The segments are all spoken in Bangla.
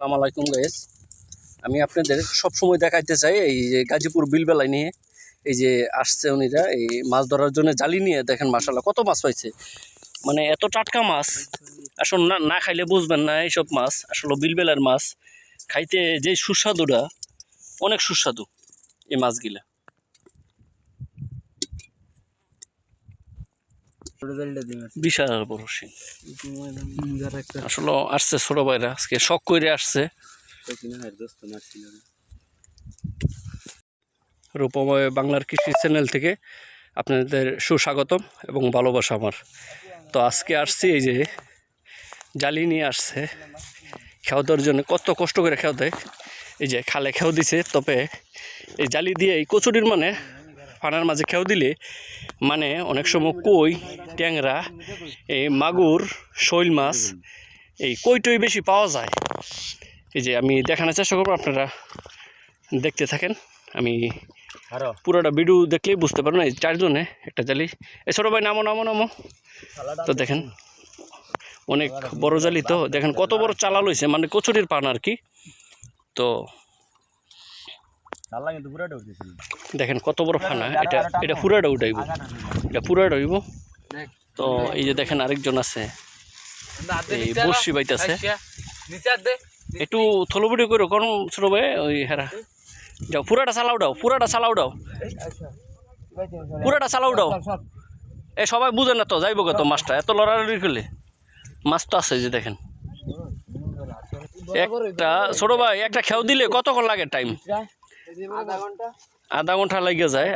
আসসালামু আলাইকুম আমি আপনাদের সব সময় দেখাইতে চাই এই যে গাজীপুর বিলবেলায় নিয়ে। এই যে আসছে উনিরা, এই মাছ ধরার জন্য জালি নিয়ে দেখেন মাসাল্লাহ কত মাছ পাইছে। মানে এত টাটকা মাছ। আসল না না খাইলে বুঝবেন না এইসব মাছ। আসলে বিলবেলার মাছ। খাইতে যে সুস্বাদুটা অনেক সুস্বাদু এই মাছগুলা। বিশাল বড় শিং। আসলে আসছে ছোট ভাইরা আজকে শখ করে আসছে। রূপময় বাংলার কৃষি চ্যানেল থেকে আপনাদের সুস্বাগতম এবং ভালোবাসা আমার। তো আজকে আসছি এই যে জালি নিয়ে আসছে। খেও দেওয়ার জন্য কত কষ্ট করে খেও দেয়। এই যে খালে খেও দিছে তবে এই জালি দিয়ে এই কচুরির মানে ফানার মাঝে খেও দিলে মানে অনেক সময় কই ট্যাংরা এই মাগুর শৈল মাছ এই কইটই বেশি পাওয়া যায়। এই যে আমি দেখানোর চেষ্টা করব আপনারা দেখতে থাকেন। আমি পুরোটা ভিডিও দেখলেই বুঝতে পারবেন এই চারজনে একটা জালি। এই ছোটো ভাই নামো নামো নামো। তো দেখেন অনেক বড় জালি তো। দেখেন কত বড় চালা লইছে মানে কচুরির পান আর কি। তো দেখেন কত বড় ফানা। এটা এটা পুরাটা উঠাইব। এটা পুরাটা উঠাইব। তো এই যে দেখেন আরেকজন আছে। এই বর্ষি বাইতেছে। একটু থলবুটি করো কোন ছোট ভাই? ওই হেরা। যাও পুরাটা চালাও দাও পুরাটা চালাও দাও। পুরাটা চালাও দাও। এ সবাই বুঝে না তো যাইব কত মাছটা? এত লড়ালড়ি করলে। মাছ তো আছে যে দেখেন। একটা ছোট ভাই একটা খেও দিলে কতক্ষণ লাগে টাইম আধা ঘণ্টা। লাগে যায়।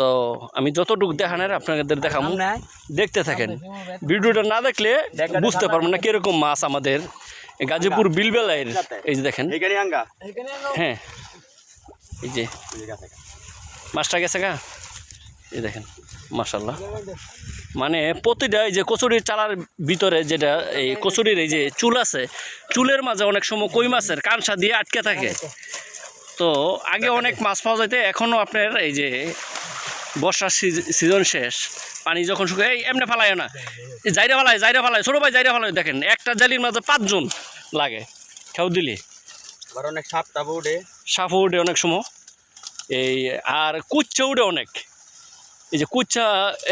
তো আমি যতটুকু দেখানোর আপনাদের দেখাবো দেখতে থাকেন। ভিডিওটা না দেখলে বুঝতে পারবেন না কীরকম মাছ আমাদের। গাজীপুর বিলবেলায়ের এই যে দেখেন। হ্যাঁ। এই যে। মাছটা গেছে গা। এই দেখেন মাশাল্লাহ মানে প্রতিটা এই যে কচুরির চালার ভিতরে যেটা এই কচুরির এই যে চুল আছে চুলের মাঝে অনেক সময় কই মাছের কানসা দিয়ে আটকে থাকে। তো আগে অনেক মাছ পাওয়া যাইতে এখনও আপনার এই যে বর্ষার সিজন শেষ পানি যখন শুকায় এই এমনি ফালায় না। এই জাইরা ফালায় জাইরা ফালায় ছোটো ভাই জাইরা ফালায় দেখেন একটা জালির মাঝে পাঁচজন লাগে খেউ দিলে। অনেক সাপ টাপ উঠে। সাফও উঠে অনেক সময়। এই আর কুচ্চা উঠে অনেক। এই যে কুচ্চা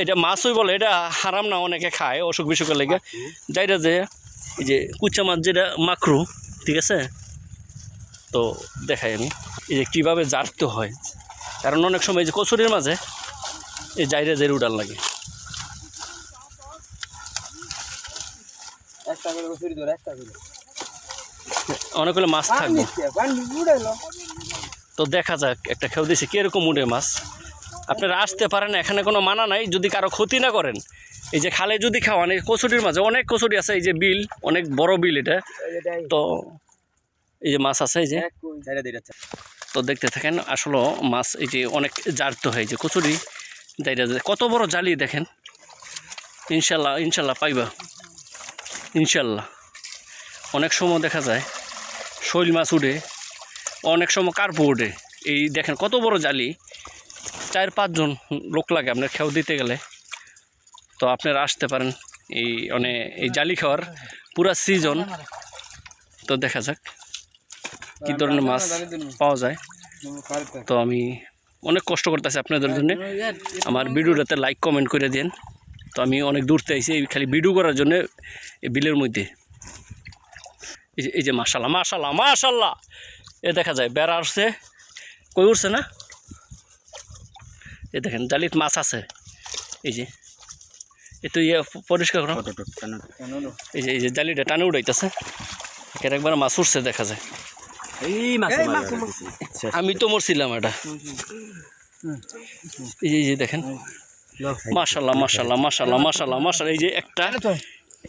এটা মাছই বলে এটা হারাম না অনেকে খায় অসুখ বিসুখের লেগে যাইটা যে এই যে কুচ্চা মাছ যেটা মাকরু ঠিক আছে? তো দেখাই আমি। এই যে কীভাবে জারতে হয়। কারণ অনেক সময় এই যে কচুরির মাঝে এই জাইরে জের উডাল লাগে। অনেকগুলো মাছ থাকবে। তো দেখা যাক একটা খেউ দিছি কীরকম উড়ে মাছ। আপনারা আসতে পারেন এখানে কোনো মানা নাই। যদি কারও ক্ষতি না করেন এই যে খালে যদি খাওয়ান এই কচুরির মাঝে অনেক কচুরি আছে এই যে বিল অনেক বড় বিল এটা। তো এই যে মাছ আছে এই যে। তো দেখতে থাকেন আসলে মাছ এই যে অনেক জারতে হয় যে কচুরি যে কত বড় জালি দেখেন। ইনশাল্লাহ ইনশাল্লাহ পাইবা। ইনশাল্লাহ। অনেক সময় দেখা যায় শৈল মাছ উঠে অনেক সময় কার্পো উঠে এই দেখেন কত বড় জালি। চার পাঁচজন লোক লাগে আপনার খেয়াও দিতে গেলে। তো আপনারা আসতে পারেন এই মানে এই জালি খাওয়ার পুরা সিজন তো দেখা যাক। কী ধরনের মাছ পাওয়া যায়? তো আমি অনেক কষ্ট করতেছি আপনাদের জন্য। আমার ভিডিওটাতে লাইক কমেন্ট করে দেন তো আমি অনেক দূরতে আইছি এই খালি ভিডিও করার জন্য এই বিলের মধ্যে। এই যে এই যে মাশাল্লাহ মাশাল্লাহ মাশাল্লাহ এ দেখা যায় বেড়া আসছে। কই উঠছে না? এ দেখেন জালিত মাছ আছে। এই যে এ তো ইয়ে পরিষ্কার করো। এই যে এই যে জালিটা টানে উড়াইতেছে। একবার মাছ উঠছে দেখা যায়। আমি তো মরছিলাম এটা। এই যে এই যে দেখেন। মাশাল্লাহ মাশাল্লাহ মাশাল্লাহ মাশাল্লাহ মাশাল্লাহ এই যে একটা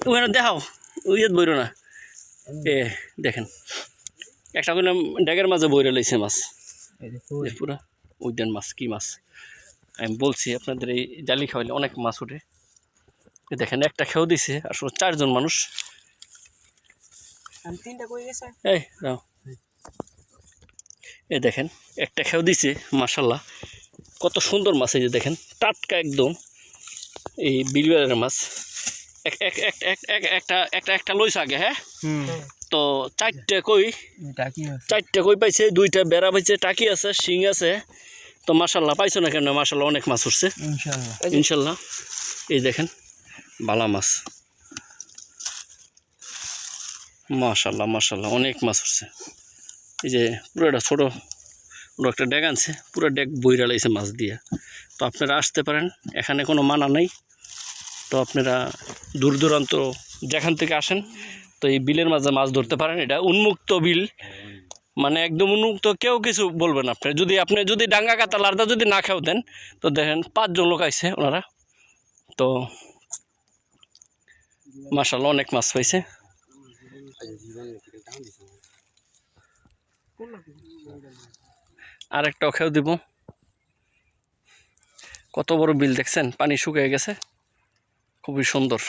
ওখানে দেখাও। ওই বইর না। এ দেখেন। একটা করে ড্যাগের মাঝে বইরে লইছে মাছ। এই পুরা উদ্যান মাছ কি মাছ? আমি বলছি আপনাদের এই জালি খাওয়াইলে অনেক মাছ ওঠে। এই দেখেন একটা খেয়েও দিছে আসলে চারজন মানুষ। তিনটা কই গেছে? এই দাও। এই দেখেন একটা খেয়েও দিছে মাশাল্লাহ। কত সুন্দর মাছ এই যে দেখেন টাটকা একদম। এই বিলবেলার মাছ। এক এক এক এক এক- একটা একটা একটা লইছে আগে হ্যাঁ? তো চারটে কই? চারটে কই পাইছে দুইটা বেড়া পাইছে টাকি আছে শিং আছে। তো মাসাল্লাহ পাইছো না কেন? মাসাল্লাহ অনেক মাছ উঠছে। ইনশাল্লাহ। এই দেখেন বালা মাছ। মাশাল্লাহ মাশাল্লাহ অনেক মাছ উঠছে। এই যে পুরো একটা ছোটো বড় একটা ড্যাগ আনছে, পুরো ড্যাগ বইরা লাইছে মাছ দিয়ে। তো আপনারা আসতে পারেন, এখানে কোনো মানা নেই। তো আপনারা দূর দূরান্ত যেখান থেকে আসেন, তো এই বিলের মাঝে মাছ ধরতে পারেন। এটা উন্মুক্ত বিল। মানে একদম উন্মুক্ত, কেউ কিছু বলবেন আপনি। যদি আপনি যদি ডাঙ্গা কাতা লার্দা যদি না খেও দেন তো দেখেন পাঁচজন লোক আইছে ওনারা। তো মাসাল্লাহ অনেক মাছ পাইছে। আর একটা ওখেও দিব। কত বড় বিল দেখছেন? পানি শুকিয়ে গেছে। খুবই সুন্দর।